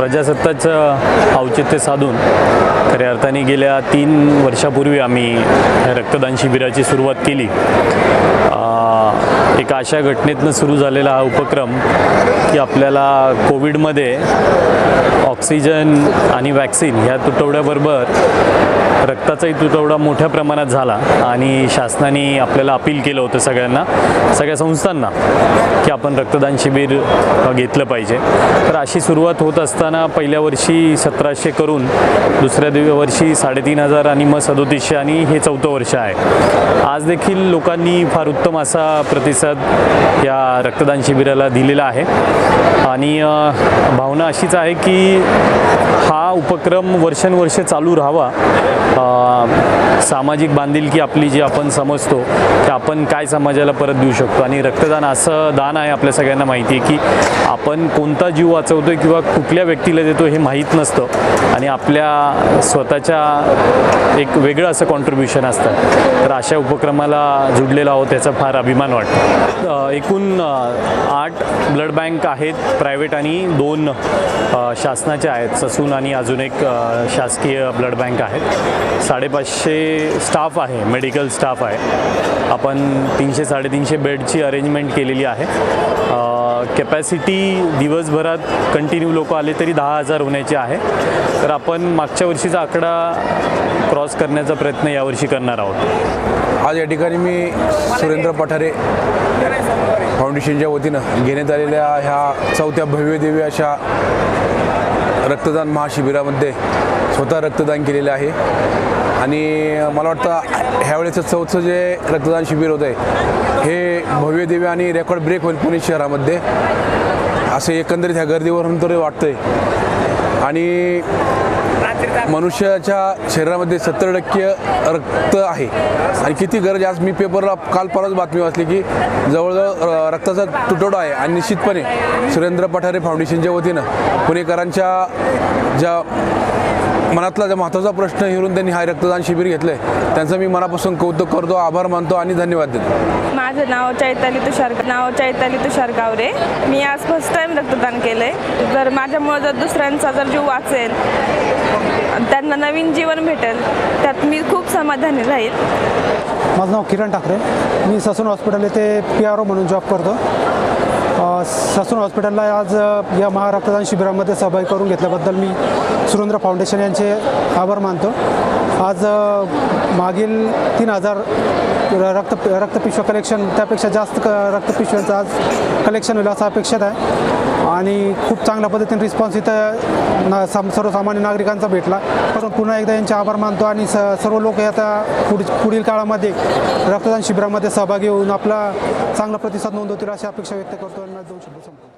प्रजासत्ताचं औचित्य साधून खऱ्या अर्थाने गेल्या तीन वर्षापूर्वी आम्ही रक्तदान शिबिराची सुरुवात केली. एका अशा घटनेतनं सुरू झालेला हा उपक्रम की आपल्याला कोविडमध्ये ऑक्सिजन आणि वॅक्सिन ह्या तुटवड्याबरोबर रक्ताचाही तुटवडा मोठ्या प्रमाणात झाला आणि शासनाने आपल्याला अपील केलं होतं सगळ्यांना सगळ्या संस्थांना की आपण रक्तदान शिबिर घेतलं पाहिजे. तर अशी सुरुवात होत असताना पहिल्या वर्षी सतराशे करून दुसऱ्या दिव वर्षी साडेतीन हजार आणि मग सदोतीसशे आणि हे चौथं वर्ष आहे. आज देखील लोकांनी फार उत्तम असा प्रतिसाद या रक्तदान शिबिराला दिलेला आहे. आणि भावना अशीच आहे की हा उपक्रम वर्षानुवर्ष चालू राहावा. सामाजिक बांधिलकी आपली जी आपण समजतो की आपण काय समाजाला परत देऊ शकतो. आणि रक्तदान असं दान आहे आपल्या सगळ्यांना माहिती आहे की आपण कोणता जीव वाचवतो किंवा कुठल्या व्यक्तीला देतो हे माहीत नसतं. आणि आपल्या स्वतःच्या एक वेगळं असं कॉन्ट्रीब्युशन असतं. तर अशा उपक्रमाला जुडलेला आहोत त्याचा फार अभिमान वाटतो. एकूण आठ ब्लड बँक आहेत प्रायव्हेट आणि दोन शासनाच्या आहेत. ससून आणि अजून एक शासकीय ब्लड बँक आहेत. साडेपाचशे स्टाफ आहे मेडिकल स्टाफ आहे. आपण तीनशे साडेतीनशे बेडची अरेंजमेंट केलेली आहे. कॅपॅसिटी दिवसभरात कंटिन्यू लोक आले तरी दहा हजार होण्याची आहे. तर आपण मागच्या वर्षीचा आकडा क्रॉस करण्याचा प्रयत्न यावर्षी करणार आहोत. आज या ठिकाणी मी सुरेंद्र पठारे फाउंडेशनच्या वतीनं घेण्यात आलेल्या ह्या चौथ्या भव्य अशा रक्तदान महाशिबिरामध्ये स्वतः रक्तदान केलेलं आहे. आणि मला वाटतं ह्यावेळेचं चौथं जे रक्तदान शिबिर होतं आहे हे भव्य दिव्य आणि रेकॉर्ड ब्रेक होईल पुणे शहरामध्ये. असे एकंदरीत ह्या गर्दीवरून तरी वाटतंय. आणि मनुष्याच्या शरीरामध्ये सत्तर टक्के रक्त आहे. आणि किती गरज आज मी पेपरला काल परत बातमी वाचली की जवळजवळ रक्ताचा तुटवडा आहे आणि निश्चितपणे सुरेंद्र पठारे फाउंडेशनच्या वतीनं पुणेकरांच्या ज्या मनातला जो महत्त्वाचा प्रश्न हेरून त्यांनी हा रक्तदान शिबिर घेतलं आहे त्यांचं मी मनापासून कौतुक करतो आभार मानतो आणि धन्यवाद देतो. माझं नाव चैताली तुषार नाव चैताली तुषार गावरे. मी आज फर्स्ट टाइम रक्तदान केलं आहे जर माझ्यामुळं जर दुसऱ्यांचा जर जीव वाचेल त्यांना नवीन जीवन भेटेल त्यात मी खूप समाधानी राहील. माझं नाव किरण ठाकरे. मी ससून हॉस्पिटल येथे पी आर ओ म्हणून जॉब करतो. ससून हॉस्पिटलला आज या महारक्तदान शिबिरामध्ये सहभागी करून घेतल्याबद्दल मी सुरेंद्र फाउंडेशन यांचे आभार मानतो. आज मागील तीन हजार र- रक्त रक्तपिशव्या कलेक्शन त्यापेक्षा जास्त क रक्तपिशव्यांचं आज कलेक्शन होईल असं अपेक्षित आहे. आणि खूप चांगल्या पद्धतीने रिस्पॉन्स इथं ना साम सर्वसामान्य नागरिकांचा भेटला. पण पुन्हा एकदा यांचे आभार मानतो आणि स सर्व लोक आता पुढ पुढील काळामध्ये रक्तदान शिबिरामध्ये सहभागी होऊन आपला चांगला प्रतिसाद नोंदवतील अशी अपेक्षा व्यक्त करतो. आणि माझे दोन शब्द